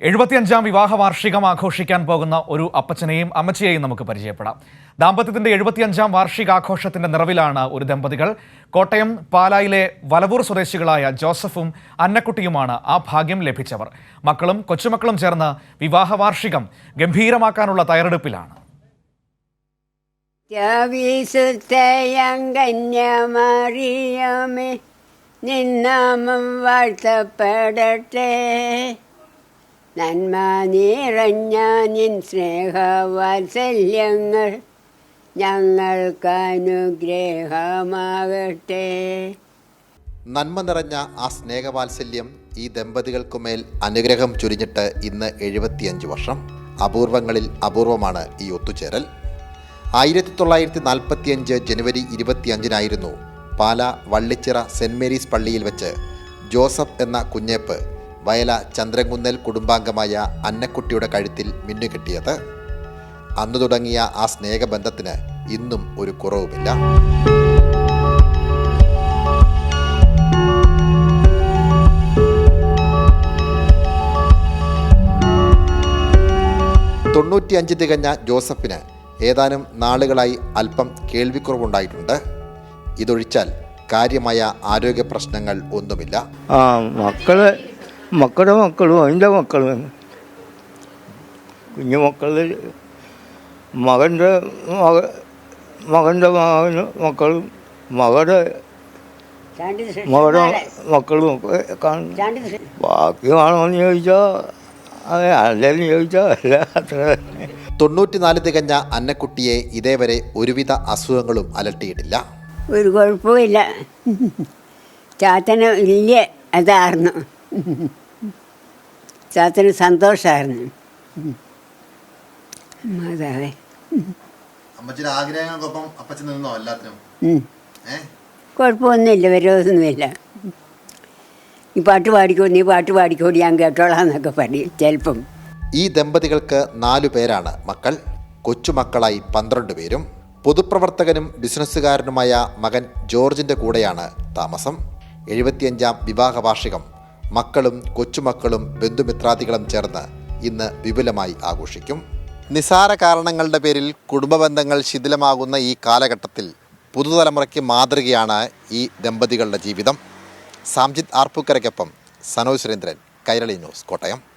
എഴുപത്തിയഞ്ചാം വിവാഹ വാർഷികം ആഘോഷിക്കാൻ പോകുന്ന ഒരു അപ്പച്ചനെയും അമ്മച്ചിയെയും നമുക്ക് പരിചയപ്പെടാം. ദാമ്പത്യത്തിന്റെ എഴുപത്തിയഞ്ചാം വാർഷികാഘോഷത്തിന്റെ നിറവിലാണ് ഒരു ദമ്പതികൾ. കോട്ടയം പാലായിലെ വലവൂർ സ്വദേശികളായ ജോസഫും അന്നക്കുട്ടിയുമാണ് ആ ഭാഗ്യം ലഭിച്ചവർ. മക്കളും കൊച്ചുമക്കളും ചേർന്ന് വിവാഹ വാർഷികം ഗംഭീരമാക്കാനുള്ള തയ്യാറെടുപ്പിലാണ്. നിന്നാമം വാഴ്ത്തപ്പെടട്ടെ. നന്മ നിറഞ്ഞ നിൻ സ്നേഹവാത്സല്യങ്ങൾ ഞങ്ങൾക്ക് അനുഗ്രഹമാകട്ടെ. നന്മ നിറഞ്ഞ ആ സ്നേഹവാത്സല്യം ഈ ദമ്പതികൾക്കുമേൽ അനുഗ്രഹം ചുരിഞ്ഞിട്ട് ഇന്ന് എഴുപത്തിയഞ്ച് വർഷം അപൂർവങ്ങളിൽ അപൂർവമാണ് ഈ ഒത്തുചേരൽ. ആയിരത്തി തൊള്ളായിരത്തി നാൽപ്പത്തിയഞ്ച് ജനുവരി ഇരുപത്തിയഞ്ചിനായിരുന്നു പാല വള്ളിച്ചിറ സെന്റ് മേരീസ് പള്ളിയിൽ വെച്ച് ജോസഫ് എന്ന കുഞ്ഞേപ്പ് വയല ചന്ദ്രകുന്നൽ കുടുംബാംഗമായ അന്നക്കുട്ടിയുടെ കഴുത്തിൽ മിന്നുകെട്ടിയത് അന്നു തുടങ്ങിയ ആ സ്നേഹബന്ധത്തിന് ഇന്നും ഒരു കുറവുമില്ല. തൊണ്ണൂറ്റിയഞ്ച് തികഞ്ഞ ജോസഫിന് ഏതാനും നാളുകളായി അല്പം കേൾവിക്കുറവുണ്ടായിട്ടുണ്ട്. ഇതൊഴിച്ചാൽ കാര്യമായ ആരോഗ്യ പ്രശ്നങ്ങൾ ഒന്നുമില്ല. മക്കൾ മക്കളുടെ മക്കളും അതിന്റെ മക്കളും. കുഞ്ഞു മക്കളിൽ മകന്റെ മക മകന്റെ മകന് മക്കളും മകളുടെ മകളുടെ മക്കളും ഒക്കെ കാണും. ബാക്കി വേണമെന്ന് ചോദിച്ചാൽ അതെ അല്ലെന്ന് ചോദിച്ചാൽ അല്ല അത്ര തൊണ്ണൂറ്റിനാല് തികഞ്ഞ അന്നക്കുട്ടിയെ ഇതേവരെ ഒരുവിധ അസുഖങ്ങളും അലട്ടിയിട്ടില്ല. ഒരു കുഴപ്പമില്ല ചാത്തന വലിയ അതായിരുന്നു ചാത്തന് സന്തോഷമായിരുന്നു മാതാവേ. അമ്മച്ചിയുടെ ആഗ്രഹങ്ങൾക്കൊപ്പം അപ്പച്ചൻ നിന്നോ എല്ലാത്തിനും? ഉം. ഏഹ് കുഴപ്പമൊന്നുമില്ല വിരോധമൊന്നുമില്ല. ഈ പാട്ട് പാടിക്കോ നീ പാട്ട് പാടിക്കോ ഞാൻ കേട്ടോളാം എന്നൊക്കെ പറയും ചിലപ്പം. ഈ ദമ്പതികൾക്ക് നാലു പേരാണ് മക്കൾ. കൊച്ചുമക്കളായി പന്ത്രണ്ട് പേരും. പൊതുപ്രവർത്തകനും ബിസിനസ്സുകാരനുമായ മകൻ ജോർജിന്റെ കൂടെയാണ് താമസം. എഴുപത്തിയഞ്ചാം വിവാഹ വാർഷികം മക്കളും കൊച്ചുമക്കളും ബന്ധുമിത്രാദികളും ചേർന്ന് ഇന്ന് വിപുലമായി ആഘോഷിക്കും. നിസാര കാരണങ്ങളുടെ പേരിൽ കുടുംബ ബന്ധങ്ങൾ ശിഥിലമാകുന്ന ഈ കാലഘട്ടത്തിൽ പുതുതലമുറയ്ക്ക് മാതൃകയാണ് ഈ ദമ്പതികളുടെ ജീവിതം. സാംജിത് ആർപ്പുക്കരയ്ക്കൊപ്പം സനോജ് സുരേന്ദ്രൻ കൈരളി ന്യൂസ് കോട്ടയം.